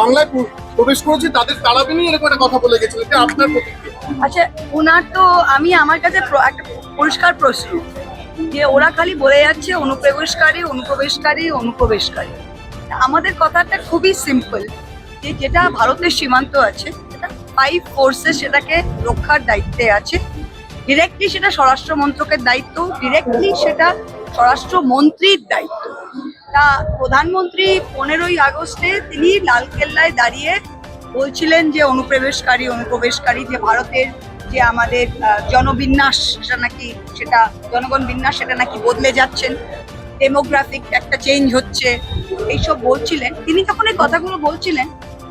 বাংলায় প্রবেশ করেছে, তাদের তাড়াবেনি এরকম একটা কথা বলে গেছিলেন আপনার আচ্ছা ওনার তো, আমি আমার কাছে একটা পরিষ্কার প্রশ্ন, যে ওরা খালি বলে যাচ্ছে অনুপ্রবেশকারী অনুপ্রবেশকারী অনুপ্রবেশকারী। আমাদের কথাটা খুবই সিম্পল যে যেটা ভারতের সীমান্ত আছে ফাইভ ফোর্সেস সেটাকে রক্ষার দায়িত্বে আছে। ডিরেক্টলি সেটা স্বরাষ্ট্র মন্ত্রকের দায়িত্ব ডিরেক্টলি সেটা স্বরাষ্ট্র মন্ত্রীর দায়িত্ব। তা প্রধানমন্ত্রী পনেরোই আগস্টে তিনি লালকেল্লায় দাঁড়িয়ে বলছিলেন যে অনুপ্রবেশকারী অনুপ্রবেশকারী যে ভারতের যে আমাদের জনবিন্যাস, সেটা নাকি, সেটা জনগণ বিন্যাস, সেটা নাকি বদলে যাচ্ছেন। ডেমোগ্রাফিক একটা চেঞ্জ হচ্ছে, এইসব বলছিলেন। তিনি তখন এই কথাগুলো বলছিলেন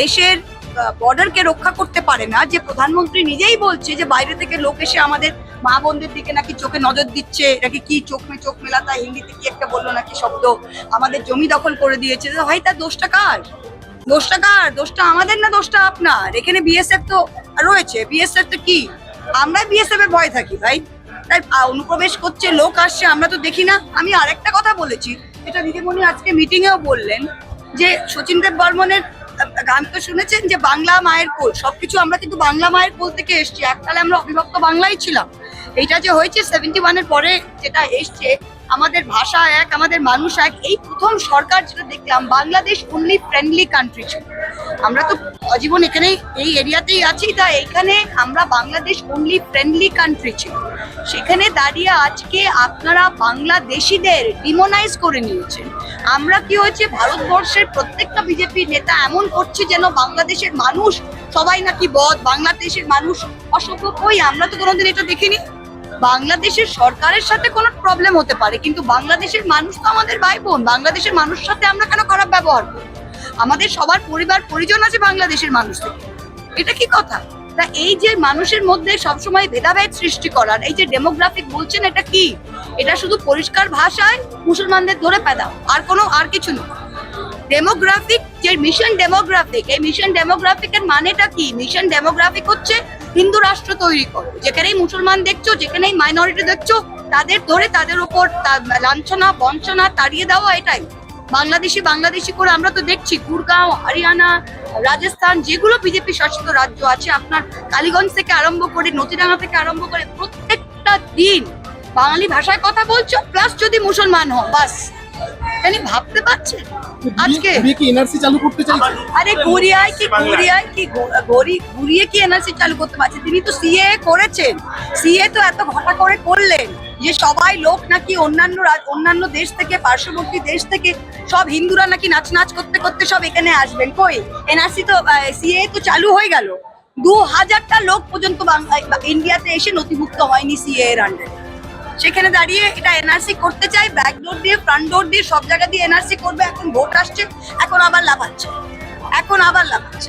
দেশের বর্ডারকে রক্ষা করতে পারে না, যে প্রধানমন্ত্রী নিজেই বলছে যে বাইরে থেকে লোক এসে আমাদের মা বোনদের দিকে নাকি চোখে নজর দিচ্ছে নাকি কি চোখ মে চোখ মেলা মেলাতা হিন্দিতে কি একটা বলল নাকি শব্দ, আমাদের জমি দখল করে দিয়েছে ভাই তার দোষটা কার? দোষটা কার? দোষটা আমাদের না দোষটা আপনার? এখানে বিএসএফ তো রয়েছে বিএসএফ তো কি? আমরা বিএসএফ এর ভয় থাকি ভাই। তাই অনুপ্রবেশ করছে, লোক আসছে, আমরা তো দেখি না। আমি আরেকটা কথা বলেছি, যেটা দিদিমণি আজকে মিটিংয়েও বললেন, যে সচিন দেব বর্মনের গান তো শুনেছেন যে বাংলা মায়ের কোল, সবকিছু আমরা কিন্তু বাংলা মায়ের কোল থেকে এসছি। এককালে আমরা অবিভক্ত বাংলাই ছিলাম। এইটা যে হয়েছে সেভেন্টি ওয়ানের পরে যেটা এসছে, আমাদের ভাষা এক, আমাদের মানুষ এক, এই প্রথম সরকার যেটা দেখলাম, বাংলাদেশ অনলি ফ্রেন্ডলি কান্ট্রি ছিল। আমরা তো জীবন এখানে এই এরিয়াতেই আছি, তা এখানে আমরা বাংলাদেশ অনলি ফ্রেন্ডলি কান্ট্রি ছিল। সেখানে দাঁড়িয়ে আজকে আপনারা বাংলাদেশিদের ডিমোনাইজ করে নিয়েছেন। আমরা কি হয়েছে, ভারতবর্ষের প্রত্যেকটা বিজেপি নেতা এমন করছে যেন বাংলাদেশের মানুষ সবাই নাকি বদ, বাংলাদেশের মানুষ অসভ্য কই? আমরা তো কোনোদিন এটা দেখিনি। বাংলাদেশের সরকারের সাথে কোনো প্রবলেম হতে পারে, কিন্তু বাংলাদেশের মানুষ তো আমাদের ভাই বোন বাংলাদেশের মানুষের সাথে আমরা কেন খারাপ ব্যবহার করি আমাদের সবার পরিবার, পরিজন আছে বাংলাদেশের মানুষ থেকে। এটা কি কথা? তা এই যে মানুষের মধ্যে সবসময় ভেদাভেদ সৃষ্টি করার, এই যে ডেমোগ্রাফিক বলছেন এটা কি? এটা শুধু পরিষ্কার ভাষায় মুসলমানদের ধরে পেদাও, আর কোনো, আর কিছু নয় ডেমোগ্রাফিক যে মিশন ডেমোগ্রাফিক এই মিশন ডেমোগ্রাফিকের মানেটা কি? মিশন ডেমোগ্রাফিক হচ্ছে হিন্দু রাষ্ট্র তৈরি করো। যেখানেই মুসলমান দেখছ, যেখানেই মাইনরিটি দেখছ, তাদের ধরে তাদের উপর লাঞ্ছনা, বঞ্চনা তাড়িয়ে দেওয়া এটাই। বাংলাদেশি বাংলাদেশি করে আমরা তো দেখছি গুরগাঁও হরিয়ানা রাজস্থান যেগুলো বিজেপি শাসিত রাজ্য আছে আপনার কালীগঞ্জ থেকে আরম্ভ করে নতিডাঙ্গা থেকে আরম্ভ করে প্রত্যেকটা দিন বাঙালি ভাষায় কথা বলছো প্লাস যদি মুসলমান হও বাস। ভাবতে পারছেন? আজকে? কি এনআরসি চালু করতে চাইছে? আরে গড়িয়ায় কি গড়িয়ায় কি গড়ি ঘুরিয়ে কি এনআরসি চালু করতে পারছে? তিনি তো সিএ করেছেন। সিএ তো এত ঘটা করে করলেন। যে সবাই লোক নাকি অন্যান্য অন্যান্য দেশ থেকে, পার্শ্ববর্তী দেশ থেকে সব হিন্দুরা নাকি নাচ নাচ করতে করতে সব এখানে আসবেন। কই? এনআরসি তো সিএ তো চালু হয়ে গেল। দু হাজারটা লোক পর্যন্ত ইন্ডিয়াতে এসে নথিভুক্ত হয়নি সিএ এর আন্ডারে সেখানে দাঁড়িয়ে এটা এনআরসি করতে চাই ব্যাক ডোর দিয়ে ফ্রন্ট ডোর দিয়ে, সব জায়গা দিয়ে এনআরসি করবে। এখন ভোট আসছে, এখন আবার লাফাচ্ছে। এখন আবার লাফাচ্ছে।